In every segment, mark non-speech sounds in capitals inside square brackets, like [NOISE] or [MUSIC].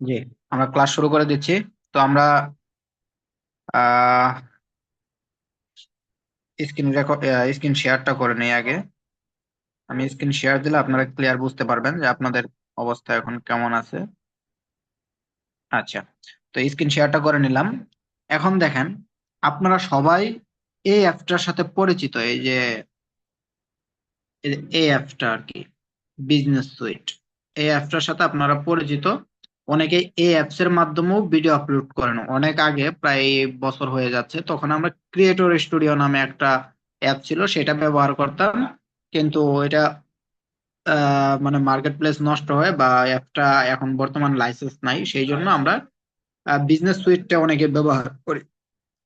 জি, আমরা ক্লাস শুরু করে দিচ্ছি। তো আমরা স্ক্রিন স্ক্রিন শেয়ারটা করে নিই আগে। আমি স্ক্রিন শেয়ার দিলে আপনারা ক্লিয়ার বুঝতে পারবেন যে আপনাদের অবস্থা এখন কেমন আছে। আচ্ছা তো স্ক্রিন শেয়ারটা করে নিলাম। এখন দেখেন, আপনারা সবাই এই অ্যাপটার সাথে পরিচিত, এই যে এই অ্যাপটা আর কি বিজনেস সুইট এই অ্যাপটার সাথে আপনারা পরিচিত অনেকে এই অ্যাপস এর মাধ্যমেও ভিডিও আপলোড করেন। অনেক আগে প্রায় বছর হয়ে যাচ্ছে, তখন আমরা ক্রিয়েটর স্টুডিও নামে একটা অ্যাপ ছিল, সেটা ব্যবহার করতাম। কিন্তু এটা মানে মার্কেট প্লেস নষ্ট হয় বা অ্যাপটা এখন বর্তমান লাইসেন্স নাই, সেই জন্য আমরা বিজনেস সুইটটা অনেকে ব্যবহার করি।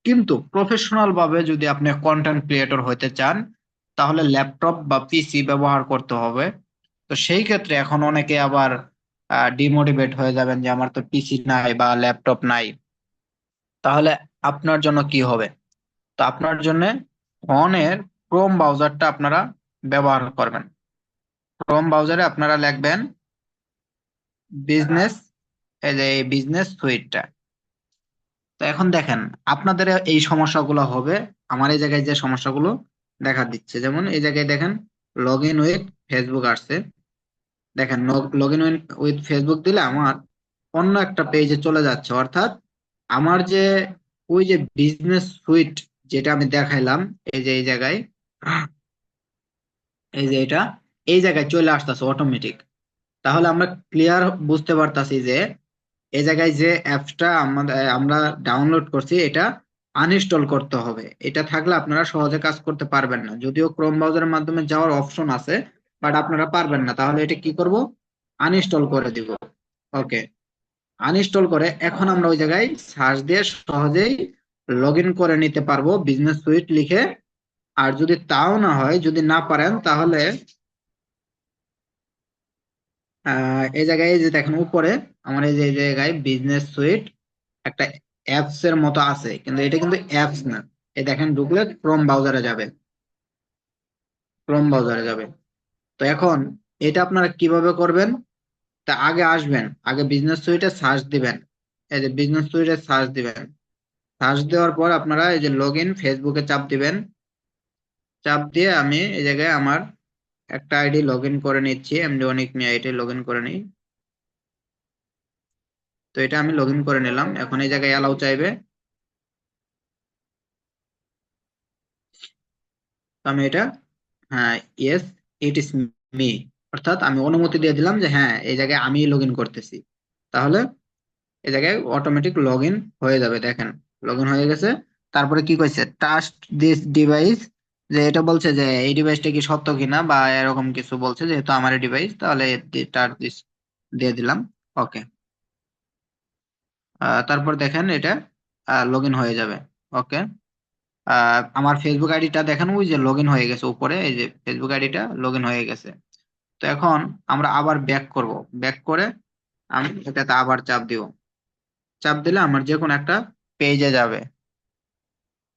কিন্তু প্রফেশনাল ভাবে যদি আপনি কন্টেন্ট ক্রিয়েটর হতে চান তাহলে ল্যাপটপ বা পিসি ব্যবহার করতে হবে। তো সেই ক্ষেত্রে এখন অনেকে আবার ডিমোটিভেট হয়ে যাবেন যে আমার তো পিসি নাই বা ল্যাপটপ নাই। তাহলে আপনার জন্য কি হবে? তো আপনার জন্য ফোনের ক্রোম ব্রাউজারটা আপনারা ব্যবহার করবেন। ক্রোম ব্রাউজারে আপনারা লিখবেন বিজনেস এই যে বিজনেস সুইটটা তো এখন দেখেন, আপনাদের এই সমস্যাগুলো হবে, আমার এই জায়গায় যে সমস্যাগুলো দেখা দিচ্ছে। যেমন এই জায়গায় দেখেন লগ ইন উইথ ফেসবুক আসছে। দেখেন লগ ইন উইথ ফেসবুক দিলে আমার অন্য একটা পেজে চলে যাচ্ছে। অর্থাৎ আমার যে, ওই যে বিজনেস সুইট যেটা আমি দেখাইলাম, এই যে, এই জায়গায়, এই যে এটা, এই জায়গায় চলে আসতেছে অটোমেটিক তাহলে আমরা ক্লিয়ার বুঝতে পারতাছি যে, এই জায়গায় যে অ্যাপসটা আমরা ডাউনলোড করছি, এটা আনইনস্টল করতে হবে। এটা থাকলে আপনারা সহজে কাজ করতে পারবেন না। যদিও ক্রোম ব্রাউজারের মাধ্যমে যাওয়ার অপশন আছে বাট আপনারা পারবেন না। তাহলে এটা কি করব? আনইনস্টল করে দিব। ওকে আনইনস্টল করে এখন আমরা ওই জায়গায় সার্চ দিয়ে সহজেই লগ করে নিতে পারব বিজনেস সুইট লিখে। আর যদি তাও না হয়, যদি না পারেন, তাহলে এই জায়গায় যে দেখেন উপরে, আমার এই যে জায়গায় বিজনেস সুইট একটা অ্যাপস এর মতো আছে, কিন্তু এটা কিন্তু অ্যাপস না। এই দেখেন, ঢুকলে ক্রোম ব্রাউজারে যাবে। ক্রোম ব্রাউজারে যাবে। তো এখন এটা আপনারা কীভাবে করবেন? তা আগে আসবেন, আগে বিজনেস সুইটে সার্চ দিবেন। এই যে বিজনেস সুইটে সার্চ দিবেন। সার্চ দেওয়ার পর আপনারা এই যে লগ ইন ফেসবুকে চাপ দিবেন। চাপ দিয়ে আমি এই জায়গায় আমার একটা আইডি লগ ইন করে নিচ্ছি এমডি অনেক নিয়ে আইডি লগ ইন করে নিই। তো এটা আমি লগ করে নিলাম। এখন এই জায়গায় অ্যালাউ চাইবে। আমি এটা হ্যাঁ ইয়েস ইট ইস মি অর্থাৎ আমি অনুমতি দিয়ে দিলাম যে হ্যাঁ এই জায়গায় আমি লগ করতেছি। তাহলে এই জায়গায় অটোমেটিক লগ হয়ে যাবে, দেখেন। লগ হয়ে গেছে। তারপরে কি কইছে? ট্রাস্ট দিস ডিভাইস যে এটা বলছে যে, এই ডিভাইসটা কি সত্য কিনা বা এরকম কিছু বলছে, যেহেতু আমার ডিভাইস তাহলে দিয়ে দিলাম। ওকে তারপর দেখেন এটা লগ হয়ে যাবে। ওকে আমার ফেসবুক আইডিটা দেখেন, ওই যে লগ হয়ে গেছে উপরে, এই যে ফেসবুক আইডিটা লগ হয়ে গেছে। তো এখন আমরা আবার ব্যাক করব। ব্যাক করে আমি এটাতে আবার চাপ দিব। চাপ দিলে আমার যে কোনো একটা পেজে যাবে।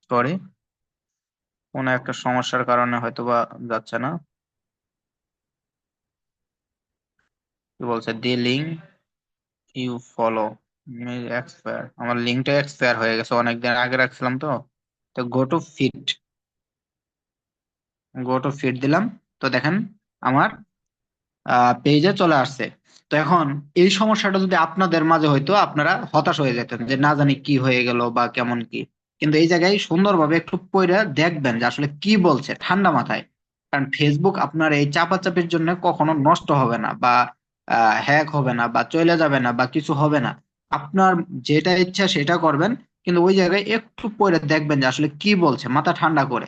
সরি কোনো একটা সমস্যার কারণে হয়তো বা যাচ্ছে না। কি বলছে? The link you follow expire আমার লিঙ্কটা এক্সপায়ার হয়ে গেছে, অনেকদিন আগে রাখছিলাম তো। তো go to fit go to fit দিলাম। তো দেখেন, আমার পেজে চলে আসছে। তো এখন এই সমস্যাটা যদি আপনাদের মাঝে হয়তো আপনারা হতাশ হয়ে যেতেন যে না জানি কি হয়ে গেল বা কেমন কি। কিন্তু এই জায়গায় সুন্দরভাবে একটু পড়ে দেখবেন যে আসলে কি বলছে ঠান্ডা মাথায়। কারণ ফেসবুক আপনার এই চাপাচাপির জন্য কখনো নষ্ট হবে না বা হ্যাক হবে না বা চলে যাবে না বা কিছু হবে না। আপনার যেটা ইচ্ছা সেটা করবেন, কিন্তু ওই জায়গায় একটু পরে দেখবেন যে আসলে কি বলছে, মাথা ঠান্ডা করে।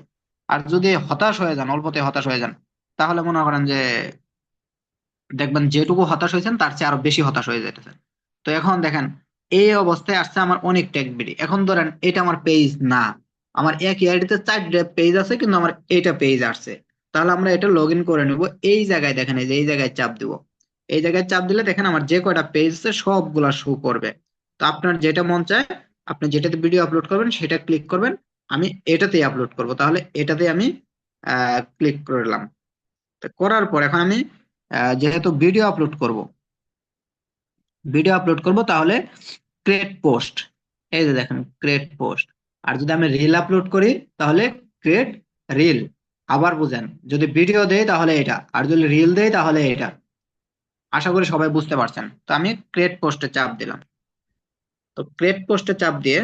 আর যদি হতাশ হয়ে যান, অল্পতে হতাশ হয়ে যান, তাহলে মনে করেন যে দেখবেন যেটুকু হতাশ হয়েছেন, তার চেয়ে আরও বেশি হতাশ হয়ে যেতেছেন। তো এখন দেখেন, এই অবস্থায় আসছে আমার অনেক টেকবিডি এখন ধরেন, এটা আমার পেজ না। আমার এক ইয়ারিতে চারটে পেজ আছে, কিন্তু আমার এটা পেজ আসছে। তাহলে আমরা এটা লগ ইন করে নেব, এই জায়গায় দেখেন, এই যে এই জায়গায় চাপ দিব। এই জায়গায় চাপ দিলে দেখেন আমার যে কয়টা পেজ আছে সবগুলা শো করবে। তো আপনার যেটা মন চায়, আপনি যেটাতে ভিডিও আপলোড করবেন, সেটা ক্লিক করবেন, আমি এটাতেই আপলোড করব। তাহলে এটাতে আমি ক্লিক করলাম করার পর এখন আমি যেহেতু ভিডিও আপলোড করব ভিডিও আপলোড করব, তাহলে ক্রিয়েট পোস্ট এই যে দেখেন ক্রিয়েট পোস্ট আর যদি আমি রিল আপলোড করি, তাহলে ক্রিয়েট রিল আবার বুঝেন, যদি ভিডিও দেই, তাহলে এটা। আর যদি রিল দেই, তাহলে এটা। আশা করি সবাই বুঝতে পারছেন। তো আমি ক্রিয়েট পোস্টে চাপ দিলাম। তো ক্রিয়েট পোস্টে চাপ দিয়ে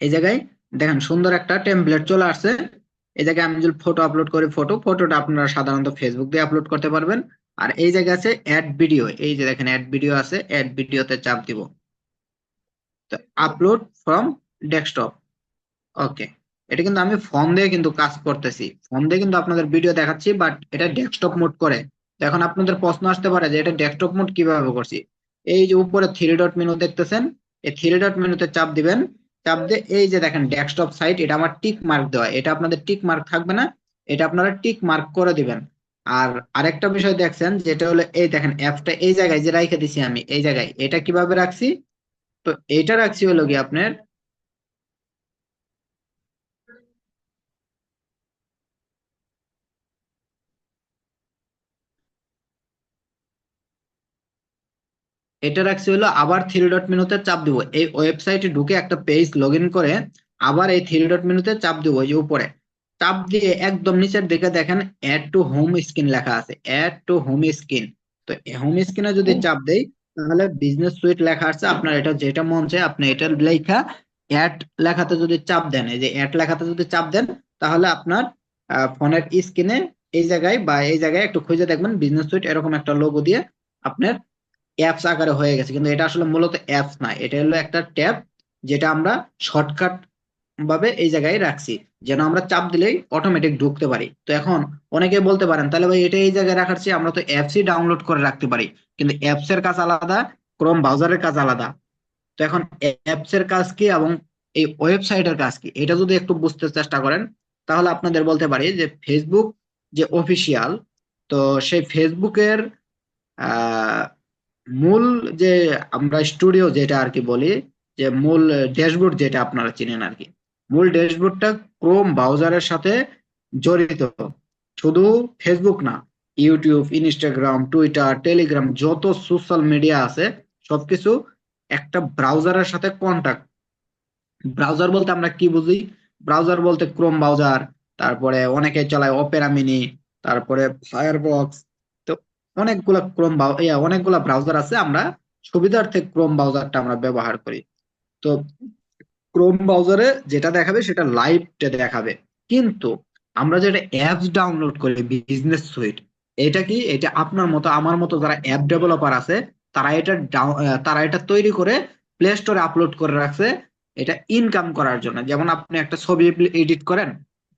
এই জায়গায় দেখেন সুন্দর একটা টেমপ্লেট চলে আসছে। এই জায়গায় আমি যদি ফটো আপলোড করি ফটো ফটোটা আপনারা সাধারণত ফেসবুক দিয়ে আপলোড করতে পারবেন। আর এই জায়গায় আছে অ্যাড ভিডিও এই যে দেখেন অ্যাড ভিডিও আছে অ্যাড ভিডিওতে চাপ দিব। তো আপলোড ফ্রম ডেস্কটপ ওকে এটা কিন্তু আমি ফোন দিয়ে কিন্তু কাজ করতেছি। ফোন দিয়ে কিন্তু আপনাদের ভিডিও দেখাচ্ছি বাট এটা ডেস্কটপ মোড করে। এখন আপনাদের প্রশ্ন আসতে পারে যে এটা ডেস্কটপ মোড কীভাবে করছি? এই যে উপরে থ্রি ডট মেনু দেখতেছেন, এই থ্রি ডট মেনুতে চাপ দিবেন। চাপ দিয়ে এই যে দেখেন ডেস্কটপ সাইট এটা আমার টিক মার্ক দেওয়া। এটা আপনাদের টিক মার্ক থাকবে না, এটা আপনারা টিক মার্ক করে দিবেন। আর আরেকটা বিষয় দেখছেন, যেটা হলো এই দেখেন অ্যাপটা এই জায়গায় যে রাইখে দিছি আমি, এই জায়গায়। এটা কীভাবে রাখছি? তো এটা রাখছি হলো কি আপনার এটা রাখছি হলো আবার থ্রি ডট মেনুতে চাপ দিব। এই ওয়েবসাইটে ঢুকে একটা পেজ লগ করে আবার এই থ্রি ডট মেনুতে চাপ দিব যে উপরে। চাপ দিয়ে একদম নিচের দিকে দেখেন অ্যাড টু হোম স্ক্রিন লেখা আছে। অ্যাড টু হোম স্ক্রিন তো হোম স্ক্রিনে যদি চাপ দেই তাহলে বিজনেস সুইট লেখা আছে। আপনার এটা যেটা মন চায় আপনি এটা লেখা অ্যাড লেখাতে যদি চাপ দেন এই যে অ্যাড লেখাতে যদি চাপ দেন তাহলে আপনার ফোনের স্ক্রিনে এই জায়গায় বা এই জায়গায় একটু খুঁজে দেখবেন বিজনেস সুইট এরকম একটা লোগো দিয়ে আপনার অ্যাপস আকারে হয়ে গেছে, কিন্তু এটা আসলে মূলত অ্যাপস না, এটা হলো একটা ট্যাব যেটা আমরা শর্টকাট ভাবে এই জায়গায় রাখছি, যেন আমরা চাপ দিলেই অটোমেটিক ঢুকতে পারি। তো এখন অনেকে বলতে পারেন, তাহলে ভাই এটা এই জায়গায় রাখার চেয়ে আমরা তো অ্যাপসই ডাউনলোড করে রাখতে পারি। কিন্তু অ্যাপস এর কাজ আলাদা ক্রোম ব্রাউজারের কাজ আলাদা। তো এখন অ্যাপস এর কাজ কি এবং এই ওয়েবসাইটের কাজ কি? এটা যদি একটু বুঝতে চেষ্টা করেন, তাহলে আপনাদের বলতে পারি যে ফেসবুক যে অফিসিয়াল তো সেই ফেসবুকের মূল যে আমরা স্টুডিও যেটা আর কি বলি, যে মূল ড্যাশবোর্ড যেটা আপনারা চিনেন আর কি। মূল ড্যাশবোর্ডটা ক্রোম ব্রাউজারের সাথে জড়িত। শুধু ফেসবুক না ইউটিউব ইনস্টাগ্রাম টুইটার টেলিগ্রাম যত সোশ্যাল মিডিয়া আছে, সবকিছু একটা ব্রাউজারের সাথে কন্টাক্ট ব্রাউজার বলতে আমরা কি বুঝি? ব্রাউজার বলতে ক্রোম ব্রাউজার তারপরে অনেকে চালায় অপেরা মিনি তারপরে ফায়ারবক্স অনেকগুলা ক্রোম অনেকগুলা ব্রাউজার আছে, আমরা সুবিধার্থে ক্রোম ব্রাউজারটা আমরা ব্যবহার করি। তো ক্রোম ব্রাউজারে যেটা দেখাবে, সেটা লাইভটা দেখাবে। কিন্তু আমরা যেটা অ্যাপস ডাউনলোড করি বিজনেস সুইট এটা কি, এটা আপনার মতো, আমার মতো যারা অ্যাপ ডেভেলপার আছে, তারা এটা তারা এটা তৈরি করে প্লে স্টোরে আপলোড করে রাখছে, এটা ইনকাম করার জন্য। যেমন আপনি একটা ছবি এডিট করেন,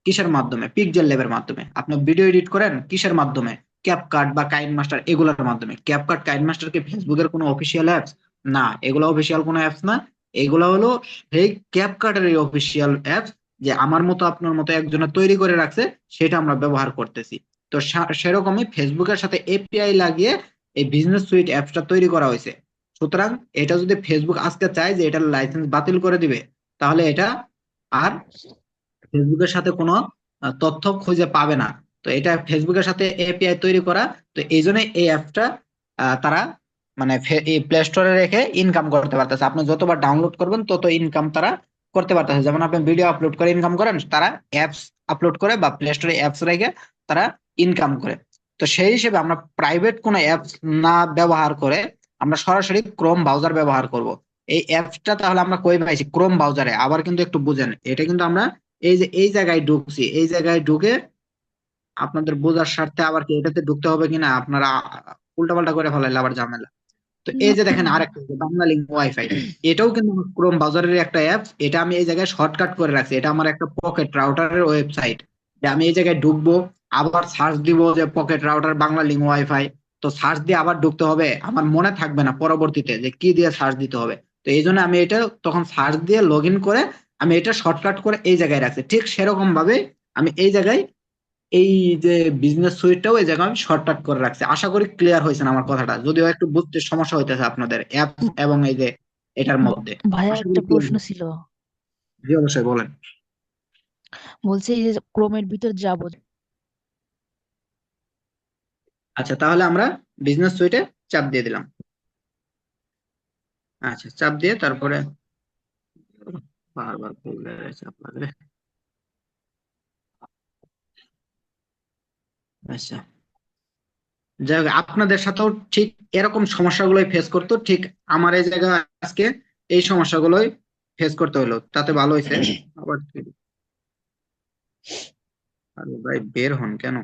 কিসের মাধ্যমে? পিকজেল ল্যাবের মাধ্যমে। আপনি ভিডিও এডিট করেন, কিসের মাধ্যমে? ক্যাপকাট বা কাইন মাস্টার এগুলোর মাধ্যমে। ক্যাপকাট কাইন মাস্টার কি ফেসবুকের কোনো অফিসিয়াল অ্যাপস না, এগুলো অফিসিয়াল কোনো অ্যাপস না। এগুলো হলো সেই ক্যাপকাটের এই অফিসিয়াল অ্যাপস যে আমার মতো, আপনার মতো একজনের তৈরি করে রাখছে, সেটা আমরা ব্যবহার করতেছি। তো সেরকমই ফেসবুকের সাথে এপিআই লাগিয়ে এই বিজনেস সুইট অ্যাপসটা তৈরি করা হয়েছে। সুতরাং এটা যদি ফেসবুক আজকে চায় যে এটার লাইসেন্স বাতিল করে দিবে, তাহলে এটা আর ফেসবুকের সাথে কোনো তথ্য খুঁজে পাবে না। তো এটা ফেসবুকের সাথে এপিআই তৈরি করা, তো এই জন্য এই অ্যাপটা তারা মানে প্লে স্টোরে রেখে ইনকাম করতে পারতেছে। আপনি যতবার ডাউনলোড করবেন, তত ইনকাম তারা করতে পারতেছে। যেমন আপনি ভিডিও আপলোড করে ইনকাম করেন, তারা অ্যাপস আপলোড করে বা প্লে স্টোরে অ্যাপস রেখে তারা ইনকাম করে। তো সেই হিসেবে আমরা প্রাইভেট কোনো অ্যাপস না ব্যবহার করে আমরা সরাসরি ক্রোম ব্রাউজার ব্যবহার করব। এই অ্যাপসটা তাহলে আমরা কই পাইছি? ক্রোম ব্রাউজারে আবার কিন্তু একটু বুঝেন, এটা কিন্তু আমরা এই যে, এই জায়গায় ঢুকছি, এই জায়গায় ঢুকে আপনাদের বোঝার স্বার্থে আবার কি এটাতে ঢুকতে হবে কিনা? আপনারা উল্টাপাল্টা করে ফেলাইলে আবার ঝামেলা। তো এই যে দেখেন আরেকটা বাংলা লিঙ্ক ওয়াইফাই এটাও কিন্তু ক্রোম ব্রাউজারের একটা অ্যাপ এটা আমি এই জায়গায় শর্টকাট করে রাখছি। এটা আমার একটা পকেট রাউটারের ওয়েবসাইট আমি এই জায়গায় ঢুকবো, আবার সার্চ দিব যে pocket router Bangla link wifi তো সার্চ দিয়ে আবার ঢুকতে হবে। আমার মনে থাকবে না পরবর্তীতে যে কি দিয়ে সার্চ দিতে হবে। তো এই জন্য আমি এটা তখন সার্চ দিয়ে লগ করে আমি এটা শর্টকাট করে এই জায়গায় রাখছি। ঠিক সেরকম ভাবে আমি এই জায়গায় এই যে বিজনেস সুইটটাও এই জায়গায় আমি শর্টকাট করে রাখছি। আশা করি ক্লিয়ার হয়েছে আমার কথাটা। যদিও একটু বুঝতে সমস্যা হইতেছে আপনাদের অ্যাপ এবং এই যে এটার মধ্যে। ভাইয়া একটা প্রশ্ন ছিল। জি অবশ্যই বলেন। বলছে এই যে ক্রোমের ভিতর যাব। আচ্ছা তাহলে আমরা বিজনেস সুইটে চাপ দিয়ে দিলাম। আচ্ছা চাপ দিয়ে তারপরে বারবার চাপ লাগবে। আচ্ছা। যাই হোক আপনাদের সাথেও ঠিক এরকম সমস্যাগুলোই ফেস করতো ঠিক আমার এই জায়গায় আজকে এই সমস্যাগুলোই ফেস করতে হলো তাতে ভালো হয়েছে [CLEARS THROAT] আবার আরে ভাই বের হন কেন?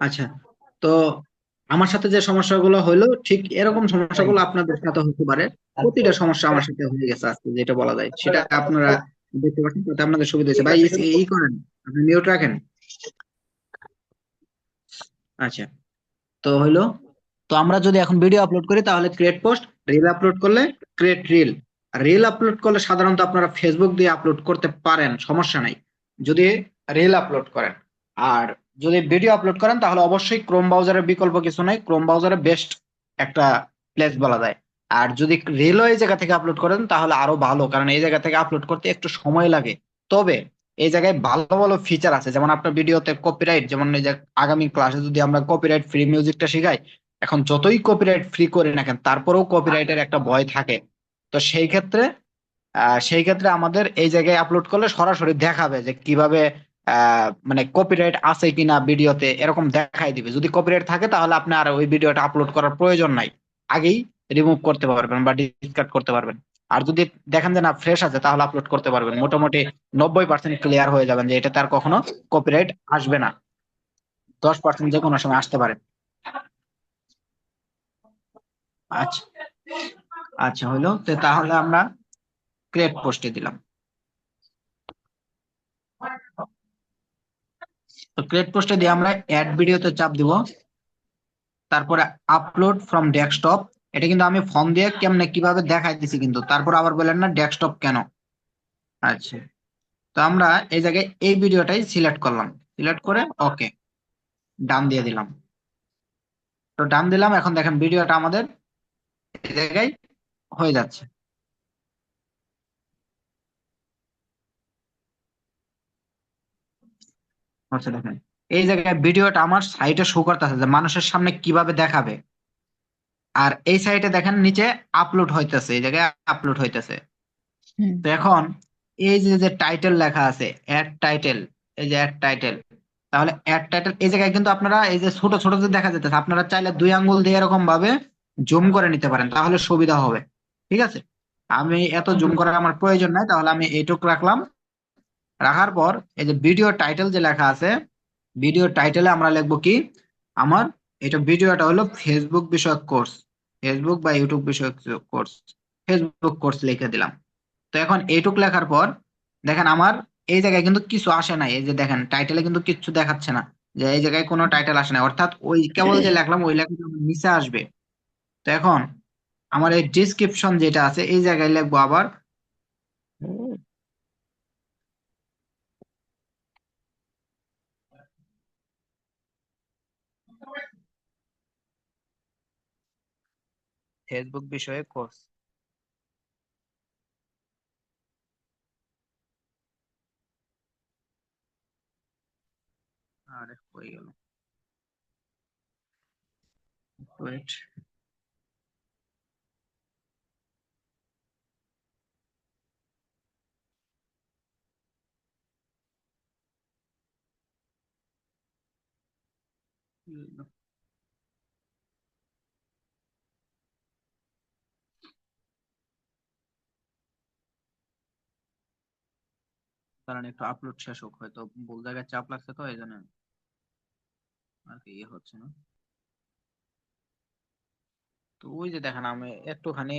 আচ্ছা তো আমার সাথে যে সমস্যাগুলো হলো ঠিক এরকম সমস্যাগুলো আপনাদের সাথে হতে পারে। প্রতিটা সমস্যা আমার সাথে হয়ে গেছে আজকে যেটা বলা যায়। সেটা আপনারা দেখতে পাচ্ছেন তাতে আপনাদের সুবিধা হয়েছে। ভাই ই- ই করেন আপনি মিউট রাখেন। আচ্ছা তো হইল তো আমরা যদি এখন ভিডিও আপলোড করি তাহলে ক্রিয়েট পোস্ট রিল আপলোড করলে ক্রিয়েট রিল রিল আপলোড করলে সাধারণত আপনারা ফেসবুক দিয়ে আপলোড করতে পারেন সমস্যা নাই। যদি রিল আপলোড করেন। আর যদি ভিডিও আপলোড করেন, তাহলে অবশ্যই ক্রোম ব্রাউজারের বিকল্প কিছু নাই। ক্রোম ব্রাউজারে বেস্ট একটা প্লেস বলা যায়। আর যদি রিলও এই জায়গা থেকে আপলোড করেন, তাহলে আরও ভালো, কারণ এই জায়গা থেকে আপলোড করতে একটু সময় লাগে। তবে এই জায়গায় ভালো ভালো ফিচার আছে। যেমন আপনার ভিডিওতে কপিরাইট যেমন এই যে আগামী ক্লাসে যদি আমরা কপিরাইট ফ্রি মিউজিকটা শিখাই, এখন যতই কপিরাইট ফ্রি করে না কেন, তারপরেও কপিরাইটের একটা ভয় থাকে। তো সেই ক্ষেত্রে সেই ক্ষেত্রে আমাদের এই জায়গায় আপলোড করলে সরাসরি দেখাবে যে কীভাবে মানে কপিরাইট আছে কিনা ভিডিওতে এরকম দেখাই দিবে। যদি কপিরাইট থাকে তাহলে আপনি আর ওই ভিডিওটা আপলোড করার প্রয়োজন নাই। আগেই রিমুভ করতে পারবেন বা ডিসকার্ড করতে পারবেন। আর যদি দেখেন যে না ফ্রেশ আছে তাহলে আপলোড করতে পারবেন। মোটামুটি নব্বই পার্সেন্ট ক্লিয়ার হয়ে যাবেন যে এটাতে আর কখনো কপিরাইট আসবে না। দশ পার্সেন্ট যে কোনো সময় আসতে পারে। আচ্ছা। আচ্ছা হইল। তো তাহলে আমরা ক্রিয়েট পোস্টে দিলাম। তো ক্রিয়েট পোস্টে দিয়ে আমরা অ্যাড ভিডিওতে চাপ দিব। তারপরে আপলোড ফ্রম ডেস্কটপ এটা কিন্তু আমি ফর্ম দিয়ে কেমনে কীভাবে দেখাই দিছি কিন্তু, তারপর আবার বললেন না ডেস্কটপ কেন? আচ্ছা। তো আমরা এই জায়গায় এই ভিডিওটাই সিলেক্ট করলাম। সিলেক্ট করে ওকে ডান দিয়ে দিলাম। তো ডান দিলাম, এখন দেখেন ভিডিওটা আমাদের এই জায়গায় হয়ে যাচ্ছে। আচ্ছা দেখেন। এই জায়গায় ভিডিওটা আমার সাইটে শো করতেছে যে মানুষের সামনে কীভাবে দেখাবে। আর এই সাইটে দেখেন নিচে আপলোড হইতেছে এই জায়গায় আপলোড হইতেছে। তো এখন এই যে যে টাইটেল লেখা আছে অ্যাড টাইটেল এই যে অ্যাড টাইটেল তাহলে অ্যাড টাইটেল এই জায়গায় কিন্তু আপনারা এই যে ছোট ছোট যে দেখা যেতেছে আপনারা চাইলে দুই আঙ্গুল দিয়ে এরকম ভাবে জুম করে নিতে পারেন তাহলে সুবিধা হবে। ঠিক আছে? আমি এত জুম করার আমার প্রয়োজন নাই তাহলে আমি এইটুক রাখলাম। রাখার পর এই যে ভিডিও টাইটেল যে লেখা আছে ভিডিও টাইটেলে আমরা লিখব কি? আমার এটা ভিডিওটা হলো ফেসবুক বিষয়ক কোর্স ফেসবুক বা ইউটিউব বিষয়ক কোর্স ফেসবুক কোর্স লিখে দিলাম। তো এখন এইটুক লেখার পর দেখেন আমার এই জায়গায় কিন্তু কিছু আসে নাই। এই যে দেখেন টাইটেলে কিন্তু কিচ্ছু দেখাচ্ছে না। যে এই জায়গায় কোনো টাইটেল আসে না অর্থাৎ ওই কেবল যে লেখলাম, ওই আমার নিচে আসবে। তো এখন আমার এই ডিসক্রিপশন যেটা আছে, এই জায়গায় লিখব আবার ফেসবুক বিষয়ে কোর্স? আরে হয়ে গেল। ওয়েট কারণ একটু আপলোড শেষ হোক, হয়তো ভুল জায়গায় চাপ লাগছে তো এই জন্য আর কি ইয়ে হচ্ছে না। তো ওই যে দেখেন, আমি একটুখানি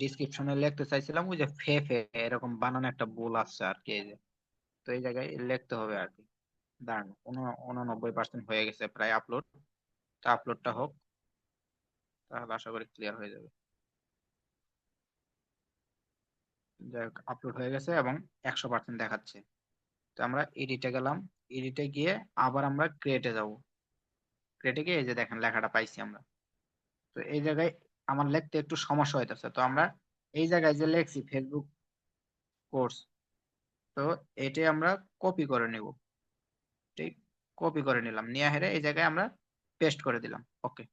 ডিসক্রিপশনে লিখতে চাইছিলাম, ওই যে ফে ফে এরকম বানানো একটা ভুল আসছে আর কি, এই যে। তো এই জায়গায় লিখতে হবে আর কি। দাঁড়ান উননব্বই পার্সেন্ট হয়ে গেছে প্রায় আপলোড তো আপলোডটা হোক, তাহলে আশা করি ক্লিয়ার হয়ে যাবে যাই হোক আপলোড হয়ে গেছে এবং একশো পার্সেন্ট দেখাচ্ছে। তো আমরা এডিটে গেলাম। এডিটে গিয়ে আবার আমরা ক্রিয়েটে যাব। ক্রিয়েটে গিয়ে এই যে দেখেন লেখাটা পাইছি আমরা। তো এই জায়গায় আমার লিখতে একটু সমস্যা হইতেছে। তো আমরা এই জায়গায় যে লিখছি ফেসবুক কোর্স তো এটাই আমরা কপি করে নিব। ঠিক কপি করে নিলাম। নিয়ে হেরে এই জায়গায় আমরা পেস্ট করে দিলাম। ওকে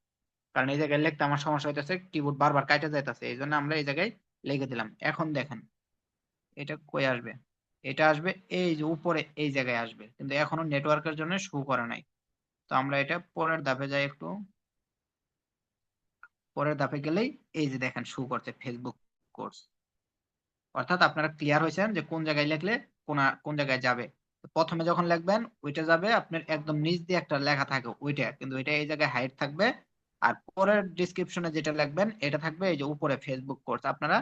কারণ এই জায়গায় লিখতে আমার সমস্যা হইতেছে কিবোর্ড বারবার কাটা যাইতেছে, এই জন্য আমরা এই জায়গায় লিখে দিলাম। এখন দেখেন এটা কই আসবে? এটা আসবে এই যে উপরে এই জায়গায় আসবে। কিন্তু এখনও নেটওয়ার্কের জন্য শো করে নাই। তো আমরা এটা পরের ধাপে যাই একটু। পরের ধাপে গেলেই এই যে দেখেন শো করছে ফেসবুক কোর্স অর্থাৎ আপনারা ক্লিয়ার হয়েছেন যে কোন জায়গায় লিখলে কোন কোন জায়গায় যাবে। প্রথমে যখন লিখবেন, ওইটা যাবে আপনার একদম নিচ দিয়ে একটা লেখা থাকে ওইটা। কিন্তু এটা এই জায়গায় হাইট থাকবে। আর পরের ডিসক্রিপশনে যেটা লিখবেন, এটা থাকবে এই যে উপরে ফেসবুক কোর্স আপনারা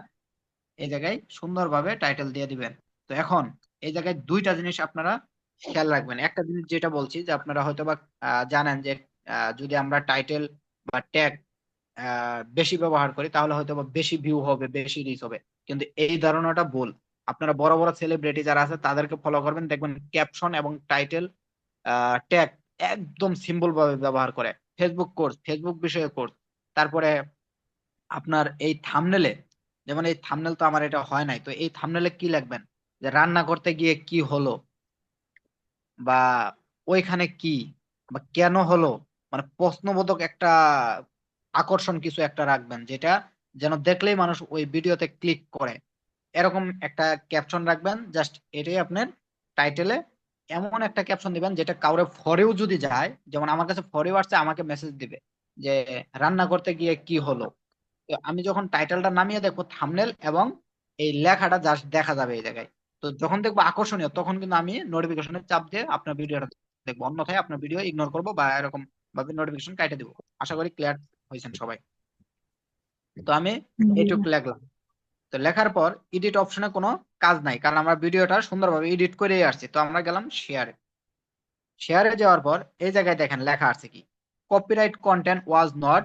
এই জায়গায় সুন্দরভাবে টাইটেল দিয়ে দিবেন। তো এখন এই জায়গায় দুইটা জিনিস আপনারা খেয়াল রাখবেন। একটা জিনিস যেটা বলছি যে আপনারা হয়তো বা জানেন যে যদি আমরা টাইটেল বা ট্যাগ বেশি ব্যবহার করি, তাহলে হয়তো বা বেশি ভিউ হবে, বেশি রিচ হবে। কিন্তু এই ধারণাটা ভুল। আপনারা বড় বড় সেলিব্রিটি যারা আছে, তাদেরকে ফলো করবেন, দেখবেন ক্যাপশন এবং টাইটেল ট্যাগ একদম সিম্পল ভাবে ব্যবহার করে। ফেসবুক কোর্স ফেসবুক বিষয়ে কোর্স তারপরে আপনার এই থামনেলে যেমন এই থামনেল তো আমার এটা হয় নাই। তো এই থামনেলে কি লিখবেন? যে রান্না করতে গিয়ে কি হলো? বা ওইখানে কি? বা কেন হলো? মানে প্রশ্নবোধক একটা আকর্ষণ কিছু একটা রাখবেন, যেটা যেন দেখলেই মানুষ ওই ভিডিওতে ক্লিক করে। এরকম একটা ক্যাপশন রাখবেন জাস্ট এটাই আপনার টাইটেলে এমন একটা ক্যাপশন দিবেন, যেটা কাউরে ফরেও যদি যায়, যেমন আমার কাছে ফরেও আসছে, আমাকে মেসেজ দিবে যে, রান্না করতে গিয়ে কি হলো? আমি যখন টাইটেলটা নামিয়ে দেখব থামনেল এবং এই লেখাটা জাস্ট দেখা যাবে এই জায়গায়। তো যখন দেখব আকর্ষণীয় তখন কিন্তু আমি নোটিফিকেশনের চাপ দিয়ে আপনার ভিডিওটা দেখব। অন্যথায় আপনার ভিডিও ইগনোর করব বা এরকম ভাবে নোটিফিকেশন কাটে দিব। আশা করি ক্লিয়ার হয়েছেন সবাই। তো আমি এইটুকু লেখলাম। তো লেখার পর এডিট অপশনে কোনো কাজ নাই কারণ আমরা ভিডিওটা সুন্দরভাবে এডিট করে আসছি। তো আমরা গেলাম শেয়ারে শেয়ারে যাওয়ার পর এই জায়গায় দেখেন লেখা আছে কি copyright content was not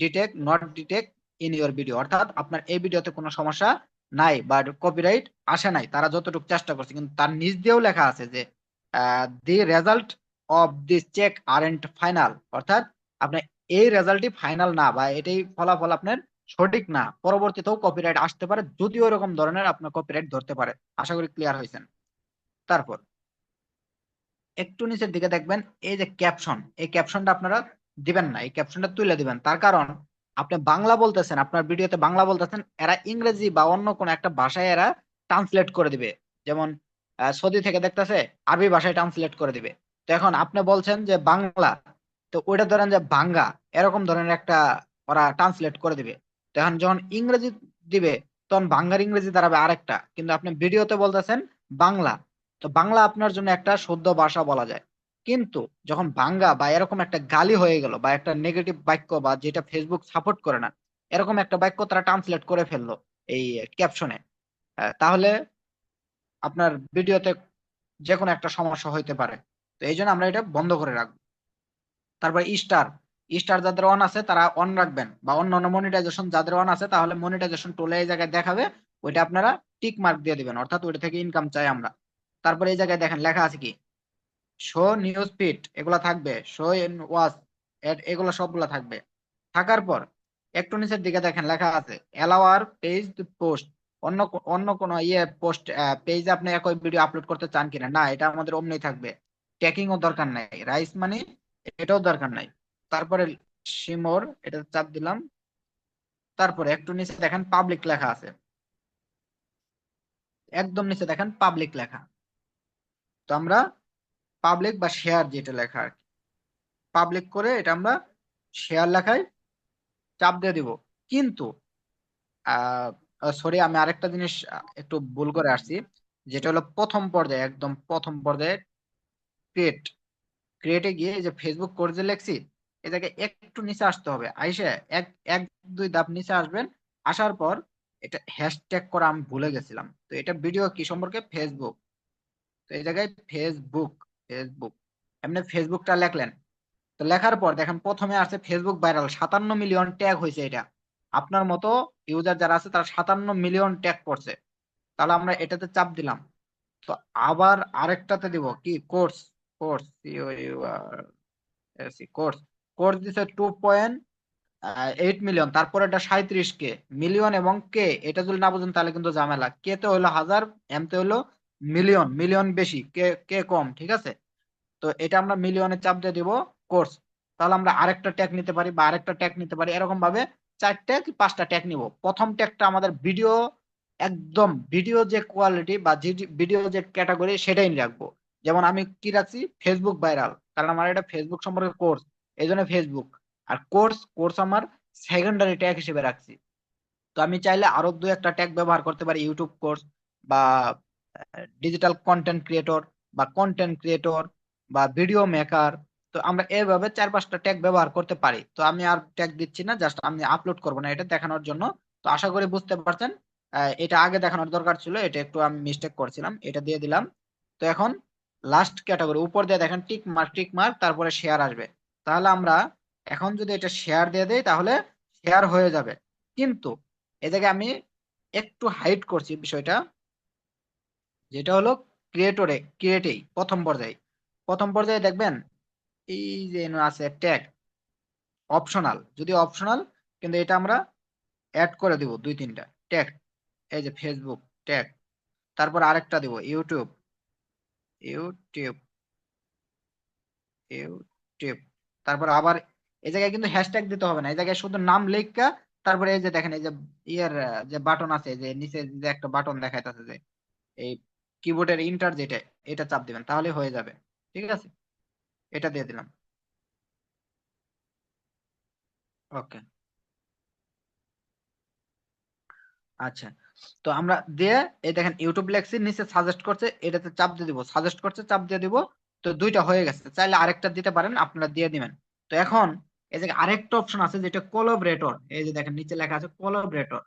detect not detect in your video অর্থাৎ আপনার এই ভিডিওতে কোনো সমস্যা নাই বা কপিরাইট আসে নাই, তারা যতটুকু চেষ্টা করছে, কিন্তু তার নিচ দিয়েও লেখা আছে যে the result of this check aren't final অর্থাৎ আপনার এই রেজাল্টই ফাইনাল না বা এটাই ফলাফল আপনার সঠিক না, পরবর্তীতেও কপিরাইট আসতে পারে যদিও এরকম ধরনের আপনার কপিরাইট ধরতে পারে। আশা করি ক্লিয়ার হয়েছেন। তারপর, একটু নিচের দিকে দেখবেন, এই যে ক্যাপশন এই ক্যাপশনটা আপনারা দিবেন না, এই ক্যাপশনটা তুলে দিবেন। তার কারণ, আপনি বাংলা বলতেছেন, আপনার ভিডিওতে বাংলা বলতেছেন, এরা ইংরেজি বা অন্য কোনো একটা ভাষায় এরা ট্রান্সলেট করে দিবে। যেমন সৌদি থেকে দেখতেছে, আরবি ভাষায় ট্রান্সলেট করে দিবে। তো এখন আপনি বলছেন যে বাংলা, তো ওইটা ধরেন যে বাঙ্গা, এরকম ধরনের একটা ওরা ট্রান্সলেট করে দিবে। তো এখন যখন ইংরেজি দিবে, তখন বাংলার ইংরেজি দাঁড়াবে আরেকটা। কিন্তু আপনি ভিডিওতে বলতেছেন বাংলা, তো বাংলা আপনার জন্য একটা শুদ্ধ ভাষা বলা যায়। কিন্তু যখন বাংলা বা এরকম একটা গালি হয়ে গেল বা একটা নেগেটিভ বাক্য বা যেটা ফেসবুক সাপোর্ট করে না, এরকম একটা বাক্য তারা ট্রান্সলেট করে ফেলল এই ক্যাপশনে তাহলে আপনার ভিডিওতে যে কোনো একটা সমস্যা হইতে পারে। তো এই জন্য আমরা এটা বন্ধ করে রাখব। তারপর স্টার স্টার যাদের অন আছে তারা অন রাখবেন বা অন্য অন্য মনিটাইজেশন যাদের অন আছে তাহলে মনিটাইজেশন টোলে এই জায়গায় দেখাবে, ওইটা আপনারা টিক মার্ক দিয়ে দিবেন, অর্থাৎ ওইটা থেকে ইনকাম চাই আমরা। তারপরে এই জায়গায় দেখেন লেখা আছে কি? শো নিউজ ফিড এগুলা থাকবে। শো ওয়াচ এগুলো সবগুলা থাকবে। থাকার পর, একটু নিচের দিকে দেখেন, লেখা আছে অ্যালাওয়ার পেজ পোস্ট অন্য অন্য কোনো ইয়ে পোস্ট পেজে আপনি একই ভিডিও আপলোড করতে চান কিনা? না, এটা আমাদের অমনি থাকবে। ট্যাকিং ও দরকার নাই। রাইস মানে এটাও দরকার নাই। তারপরে সিমোর এটা চাপ দিলাম। তারপরে একটু নিচে দেখেন, পাবলিক লেখা আছে। একদম নিচে দেখেন, পাবলিক লেখা। তো আমরা পাবলিক বা শেয়ার যেটা লেখা পাবলিক করে এটা আমরা শেয়ার লেখায় চাপ দিয়ে দিব। কিন্তু সরি আমি আরেকটা জিনিস একটু ভুল করে আসছি। যেটা হলো প্রথম পর্যায়ে, একদম প্রথম পর্যায়ে ক্রিয়েট ক্রিয়েটে গিয়ে যে ফেসবুক কোর্সে লেখছি, এটাকে একটু নিচে আসতে হবে। আইসে এক এক, দুই ধাপ নিচে আসবেন, আসার পর এটা হ্যাশট্যাগ করা আমি ভুলে গেছিলাম। তো এটা ভিডিও কি সম্পর্কে? ফেসবুক তো এই জায়গায় ফেসবুক ফেসবুক এমনি ফেসবুকটা লেখলেন। তো লেখার পর দেখেন প্রথমে আছে ফেসবুক ভাইরাল সাতান্ন মিলিয়ন ট্যাগ হয়েছে এটা। আপনার মতো ইউজার যারা আছে তারা সাতান্ন মিলিয়ন ট্যাগ করছে। তাহলে আমরা এটাতে চাপ দিলাম। তো আবার আরেকটাতে দিব কি? কোর্স কোর্স কোর্স কোর্স দিছে টু পয়েন্ট এইট মিলিয়ন তারপরে এটা সাঁত্রিশ কে মিলিয়ন এবং কে। এটা যদি না বুঝেন তাহলে কিন্তু ঝামেলা। কে তে হলো হাজার এম তে হলো মিলিয়ন মিলিয়ন বেশি, কে কে কম, ঠিক আছে? তো এটা আমরা মিলিয়নে চাপ দিয়ে দিব কোর্স। তাহলে আমরা আরেকটা ট্যাগ নিতে পারি বা আরেকটা ট্যাগ নিতে পারি। এরকম ভাবে চারটে কি পাঁচটা ট্যাগ নিব। প্রথম ট্যাগটা আমাদের ভিডিও, একদম ভিডিও যে কোয়ালিটি বা ভিডিও যে ক্যাটাগরি সেটাই রাখব। যেমন আমি কি রাখছি? ফেসবুক ভাইরাল কারণ আমার এটা ফেসবুক সম্পর্কে কোর্স এই জন্য ফেসবুক আর কোর্স কোর্স আমার সেকেন্ডারি ট্যাগ হিসেবে রাখছি। তো আমি চাইলে আরও দু একটা ট্যাগ ব্যবহার করতে পারি ইউটিউব কোর্স বা ডিজিটাল কন্টেন্ট ক্রিয়েটর বা কন্টেন্ট ক্রিয়েটর বা ভিডিও মেকার তো আমরা এভাবে চার পাঁচটা ট্যাগ ব্যবহার করতে পারি। তো আমি আর ট্যাগ দিচ্ছি না জাস্ট আমি আপলোড করব না এটা দেখানোর জন্য। তো আশা করি বুঝতে পারছেন এটা আগে দেখানোর দরকার ছিল, এটা একটু আমি মিস্টেক করছিলাম, এটা দিয়ে দিলাম। তো এখন লাস্ট ক্যাটাগরি উপর দিয়ে দেখেন টিক মার্ক টিক মার্ক তারপরে শেয়ার আসবে। তাহলে আমরা এখন যদি এটা শেয়ার দিয়ে দেই, তাহলে শেয়ার হয়ে যাবে। কিন্তু এ জায়গায় আমি একটু হাইড করছি বিষয়টা। যেটা হলো ক্রিয়েটরে ক্রিয়েটেই প্রথম পর্যায়ে। প্রথম পর্যায়ে দেখবেন, এই যে আছে ট্যাগ অপশনাল যদি অপশনাল কিন্তু এটা আমরা অ্যাড করে দিব দুই তিনটা। ট্যাগ এই যে ফেসবুক ট্যাগ তারপর আরেকটা দিব ইউটিউব ইউটিউব ইউটিউব তারপর আবার এই জায়গায় কিন্তু হ্যাশট্যাগ দিতে হবে না। এই জায়গায় শুধু নাম লেখা, তারপরে এই যে দেখেন, এই যে ইয়ার, যে বাটন আছে, যে নিচে যে একটা বাটন দেখাইতেছে যে, এই কিবোর্ডের ইন্টার যেটা, এটা চাপ দিবেন, তাহলে হয়ে যাবে, ঠিক আছে? এটা দিয়ে দিলাম। ওকে আচ্ছা তো আমরা দিয়ে, এই দেখেন ইউটিউব লেখছি নিচে সাজেস্ট করছে, এটাতে চাপ দিয়ে দিব সাজেস্ট করছে, চাপ দিয়ে দিব, তো দুইটা হয়ে গেছে, চাইলে আরেকটা দিতে পারেন, আপনারা দিয়ে দিবেন। তো এখন, এই যে আরেকটা অপশন আছে, যেটা কোলাবরেটর এই যে দেখেন, নিচে লেখা আছে কোলাবরেটর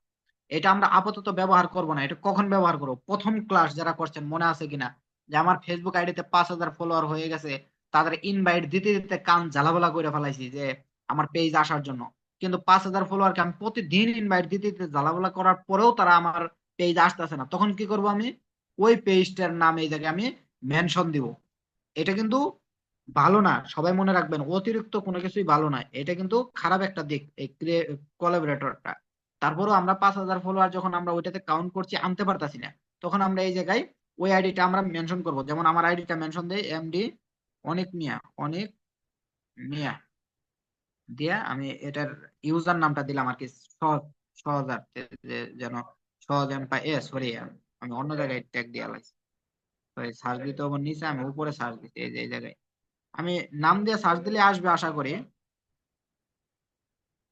এটা আমরা আপাতত ব্যবহার করব না, এটা কখন ব্যবহার করব? প্রথম ক্লাস যারা করছেন, মনে আছে কিনা? যে আমার ফেসবুক আইডিতে পাঁচ হাজার ফলোয়ার হয়ে গেছে, তাদের ইনভাইট দিতে দিতে কান ঝালাপালা করে ফেলাইছি যে আমার পেজ আসার জন্য। কিন্তু পাঁচ হাজার ফলোয়ারকে আমি প্রতিদিন ইনভাইট দিতে দিতে ঝালাপালা করার পরেও তারা আমার পেজ আসতেছে না। তখন কি করব আমি? ওই পেজটার নাম এই জায়গায় আমি মেনশন দিব। এটা কিন্তু ভালো না, সবাই মনে রাখবেন, অতিরিক্ত কোনো কিছুই ভালো না। এটা কিন্তু খারাপ একটা দিক, এই কোলাবরেটরটা তারপরেও আমরা পাঁচ হাজার ফলোয়ার যখন আমরা ওইটাতে কাউন্ট করছি, আনতে পারতাছি না। তখন আমরা এই জায়গায় ওই আইডিটা আমরা মেনশন করব। যেমন আমার আইডিটা মেনশন দেই এমডি অনেক মিয়া অনেক মিয়া। দিয়া আমি এটার ইউজার নামটা দিলাম আর কি সহজ যেন সহজ এম পাই, এ সরি আমি অন্য জায়গায় ট্যাগ দিয়ে লাগছি। সার্চ দিতে হবে নিচে, আমি উপরে সার্চ দিচ্ছি এই যে, এই জায়গায়। আমি নাম দিয়ে সার্চ দিলে আসবে, আশা করি।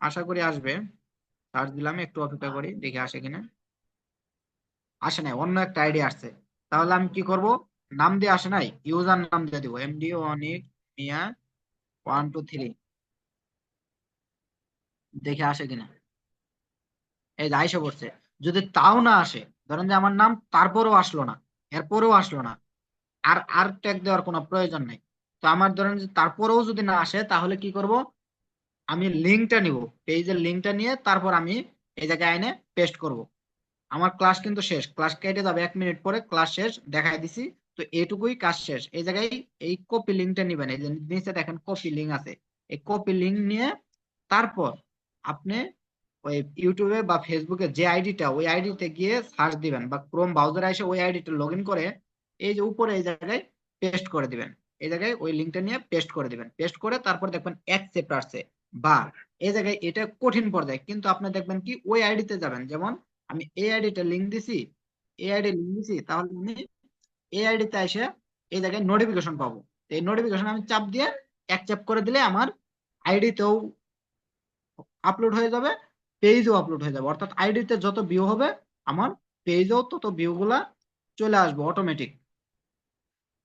আশা করি আসবে। সার্চ দিলাম, একটু অপেক্ষা করি, দেখে আসে কিনা। আসে নাই, অন্য একটা আইডি আসছে। তাহলে আমি কি করব? নাম দিয়ে আসে নাই, ইউজার নাম দিয়ে দিব, MD Anik Mia one two three দেখে আসে কিনা। এই যে আইসা পড়ছে। যদি তাও না আসে, ধরেন যে আমার নাম তারপরেও আসলো না, এরপরেও আসলো না, আর আর ট্যাগ দেওয়ার কোনো প্রয়োজন নেই, তো আমার ধরেন তারপরেও যদি না আসে, তাহলে কি করব? আমি লিঙ্কটা নিব, পেজের লিঙ্কটা নিয়ে তারপর আমি এই জায়গায় এনে পেস্ট করব। আমার ক্লাস কিন্তু শেষ ক্লাস কেটে যাবে এক মিনিট পরে ক্লাস শেষ দেখাই দিছি, তো এটুকুই কাজ শেষ। এই জায়গায় এই কপি লিঙ্কটা নিবেন, এই যে নিচে দেখেন কপি লিঙ্ক আছে। এই কপি লিঙ্ক নিয়ে তারপর আপনি ওই ইউটিউবে বা ফেসবুকে যে আইডিটা ওই আইডিতে গিয়ে সার্চ দিবেন বা ক্রোম ব্রাউজারে এসে ওই আইডিটা লগ করে এই যে উপরে এই জায়গায় পেস্ট করে দিবেন। এই জায়গায় ওই লিঙ্কটা নিয়ে পেস্ট করে দিবেন। পেস্ট করে তারপর দেখবেন অ্যাকসেপ্ট আসছে। বা এই জায়গায় এটা কঠিন পর্যায়ে, কিন্তু আপনি দেখবেন কি, ওই আইডিতে যাবেন। যেমন আমি এই আইডিটা লিঙ্ক দিছি, এই আইডি লিঙ্ক দিছি, তাহলে আমি এই আইডিতে এসে এই জায়গায় নোটিফিকেশন পাবো। এই নোটিফিকেশন আমি চাপ দিয়ে অ্যাকসেপ্ট করে দিলে আমার আইডিতেও আপলোড হয়ে যাবে পেজও আপলোড হয়ে যাবে। অর্থাৎ আইডিতে যত ভিউ হবে, আমার পেজেও তত ভিউ গুলা চলে আসবে অটোমেটিক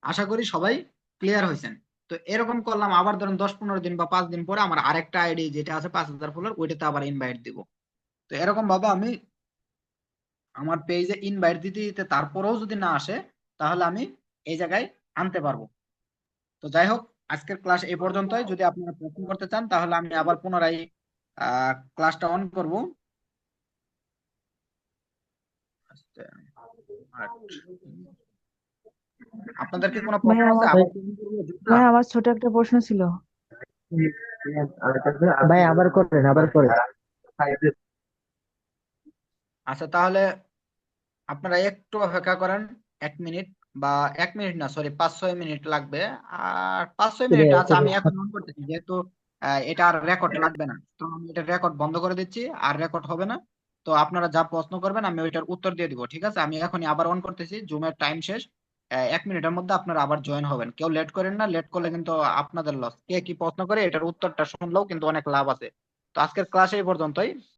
আশা করি সবাই ক্লিয়ার হয়েছেন। তো এরকম করলাম, আবার ধরেন দশ পনেরো দিন বা পাঁচ দিন পরে আমার আরেকটা আইডি যেটা আছে পাঁচ হাজার ফলোয়ার ওইটাতে আবার ইনভাইট দিব। তো এরকম ভাবে আমি আমার পেজে ইনভাইট দিতে দিতে তারপরেও যদি না আসে, তাহলে আমি এই জায়গায় আনতে পারব। তো যাই হোক, আজকের ক্লাস এই পর্যন্তই। যদি আপনারা প্রশ্ন করতে চান, তাহলে আমি আবার পুনরায় ক্লাসটা অন করব। আট। আপনাদের কি কোনো প্রশ্ন আছে? ভাই আমার ছোট একটা প্রশ্ন ছিল। ভাই আবার করেন আবার করেন। আচ্ছা তাহলে আপনারা একটু অপেক্ষা করেন এক মিনিট বা এক মিনিট না সরি পাঁচ ছয় মিনিট লাগবে। আর পাঁচ ছয় মিনিট আচ্ছা আমি এখন অন করতেছি যেহেতু এটা আর রেকর্ড লাগবে না। তো আমি এটা রেকর্ড বন্ধ করে দিচ্ছি আর রেকর্ড হবে না। তো আপনারা যা প্রশ্ন করবেন আমি ওইটার উত্তর দিয়ে দিব ঠিক আছে? আমি এখনই আবার অন করতেছি জুমের টাইম শেষ। এক মিনিটের মধ্যে আপনারা আবার জয়েন হবেন। কেউ লেট করেন না লেট করলে কিন্তু আপনাদের লস কে কি প্রশ্ন করে, এটার উত্তরটা শুনলেও কিন্তু অনেক লাভ আছে। তো আজকের ক্লাস এই পর্যন্তই।